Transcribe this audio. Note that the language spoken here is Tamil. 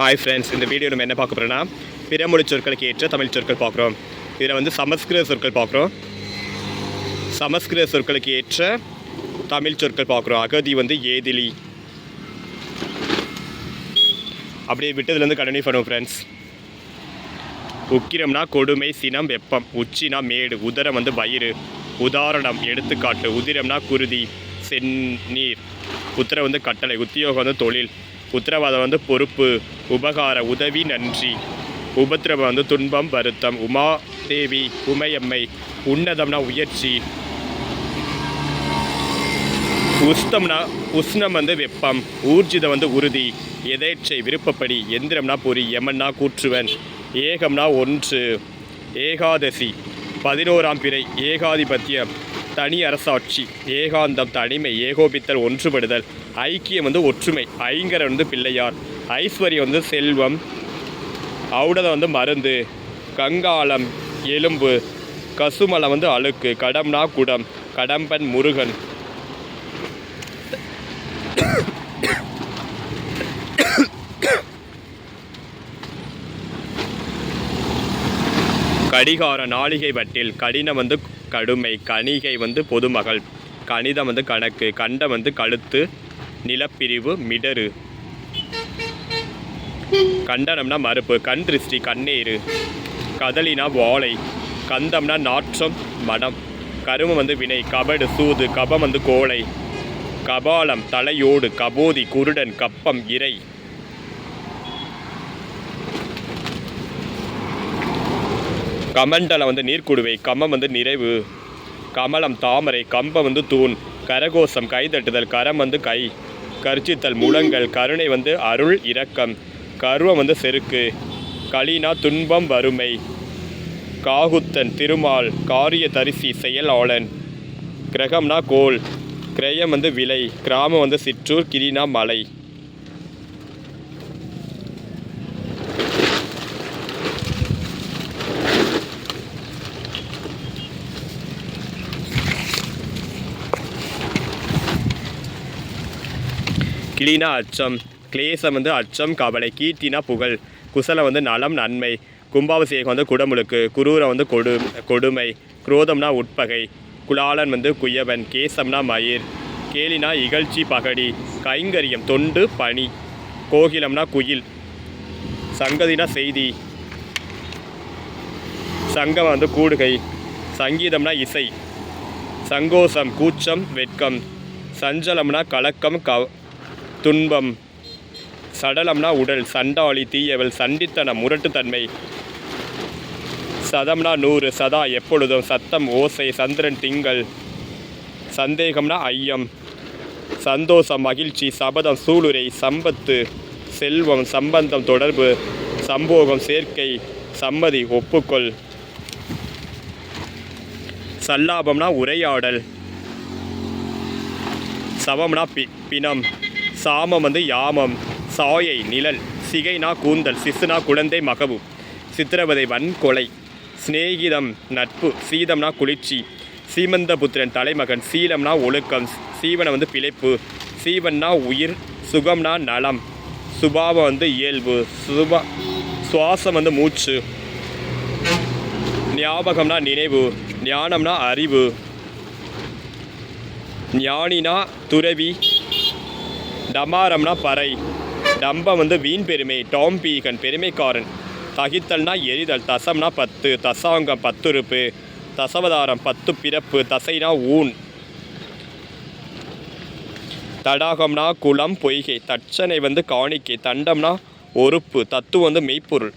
ஹாய் ஃப்ரெண்ட்ஸ் இந்த வீடியோ நம்ம என்ன பார்க்க போகிறோன்னா பிறமொழி சொற்களுக்கு ஏற்ற தமிழ் சொற்கள் பார்க்குறோம். இதில் வந்து சமஸ்கிருத சொற்கள் பார்க்குறோம். சமஸ்கிருத சொற்களுக்கு ஏற்ற தமிழ் சொற்கள் பார்க்குறோம். அகதி வந்து ஏதிலி. அப்படியே விட்டதுலேருந்து கண்டினியூ பண்ணுவோம் ஃப்ரெண்ட்ஸ் உக்கிரம்னா கொடுமை சினம் வெப்பம். உச்சினா மேடு. உதரம் வந்து வயிறு. உதாரணம் எடுத்துக்காட்டு. உதிரம்னா குருதி செந்நீர். உத்தரவு வந்து கட்டளை. உத்தியோகம் வந்து தொழில். உத்தரவாதம் வந்து பொறுப்பு உபகார உதவி நன்றி. உபத்திரவம் வந்து துன்பம் வருத்தம். உமாதேவி உமையம்மை உன்னதம்னா உயர்ச்சி. உஸ்தம்னா உஷ்ணம் வந்து வெப்பம். ஊர்ஜிதம் வந்து உறுதி. எதேச்சை விருப்பப்படி எந்திரம்னா பொறி யமன்னா கூற்றுவன். ஏகம்னா ஒன்று. ஏகாதசி பதினோராம் பிறை ஏகாதிபத்தியம் தனி அரசாட்சி. ஏகாந்தம் தனிமை ஏகோபித்தல் ஒன்றுபடுதல். ஐக்கியம் வந்து ஒற்றுமை. ஐங்கரன் வந்து பிள்ளையார். ஐஸ்வர்யம் வந்து செல்வம். அவுடதை வந்து மருந்து. கங்காளம் எலும்பு. கசுமலம் வந்து அழுக்கு. கடம்னா குடம். கடம்பன் முருகன். கடிகார நாளிகை வட்டில் கடினம் வந்து கடுமை. கணிகை வந்து பொதுமகள். கணிதம் வந்து கணக்கு. கண்டம் வந்து கழுத்து. நிலப்பிரிவு மிடரு கண்டனம்னா மறுப்பு. கண் திருஷ்டி கண்ணீர் கதலினா வாழை. கந்தம்னா நாற்றம் மடம். கருமம் வந்து வினை. கபடு சூது. கபம் வந்து கோழை. கபாலம் தலையோடு. கபோதி குருடன். கப்பம் இறை. கமண்டலம் வந்து நீர்க்குடுவை. கமம் வந்து நிறைவு. கமலம் தாமரை. கம்பம் வந்து தூண். கரகோஷம் கைதட்டுதல். கரம் வந்து கை. கர்ச்சித்தல் முழங்கல் கருணை வந்து அருள் இரக்கம். கருவம் வந்து செருக்கு. களினா துன்பம் வறுமை. காகுத்தன் திருமால் காரிய தரிசி செயலாளன். கிரகம்னா கோல் கிரயம் வந்து விலை. கிராமம் வந்து சிற்றூர் கிரினா மலை. கிளினா அச்சம் கிளேசம் வந்து அச்சம் கவலை கீர்த்தினா புகழ் குசலம் வந்து நலம் நன்மை கும்பாபிஷேகம் வந்து குடமுழுக்கு குரூரம் வந்து கொடு கொடுமை குரோதம்னா உட்பகை குலாளன் வந்து குயவன் கேசம்னா மயிர் கேலினா இகழ்ச்சி பகடி கைங்கரியம் தொண்டு பனி கோகிலம்னா குயில் சங்கதினா செய்தி சங்கம் வந்து கூடுகை சங்கீதம்னா இசை சங்கோஷம் கூச்சம் வெட்கம் சஞ்சலம்னா கலக்கம் கவ துன்பம். சடலம்னா உடல் சண்டாளி தீயவள் சண்டித்தனம் முரட்டுத்தன்மை. சதம்னா நூறு சதா எப்பொழுதும் சத்தம் ஓசை சந்திரன் திங்கள். சந்தேகம்னா ஐயம். சந்தோஷம் மகிழ்ச்சி சபதம் சூளுரை சம்பத்து. செல்வம் சம்பந்தம் தொடர்பு. சம்போகம் சேர்க்கை சம்மதி ஒப்புக்கொள். சல்லாபம்னா உரையாடல். சவம்னா பி பிணம். சாமம் வந்து யாமம். சாயை நிழல் சிகைனா கூந்தல் சிசுனா குழந்தை மகவு சித்திரவதை வன்கொலை சிநேகிதம் நட்பு சீதம்னா குளிர்ச்சி. சீமந்தபுத்திரன் தலைமகன் சீலம்னா ஒழுக்கம். சீவனை வந்து பிழைப்பு சீவன்னா உயிர் சுகம்னா நலம். சுபாவம் வந்து இயல்பு சுபா சுவாசம் வந்து மூச்சு. ஞாபகம்னா நினைவு ஞானம்னா அறிவு. ஞானினா துறவி டமாரம்னா பறை. டம்பம் வந்து வீண் பெருமை டாம்பீகன் பெருமைக்காரன். தகித்தல்னா எரிதல் தசம்னா பத்து தசாங்கம் பத்துருப்பு தசவதாரம் பத்து பிறப்பு தசைனா ஊன் தடாகம்னா குளம் பொய்கை தட்சணை வந்து காணிக்கை தண்டம்னா ஒறுப்பு தத்துவம் வந்து மெய்ப்பொருள்.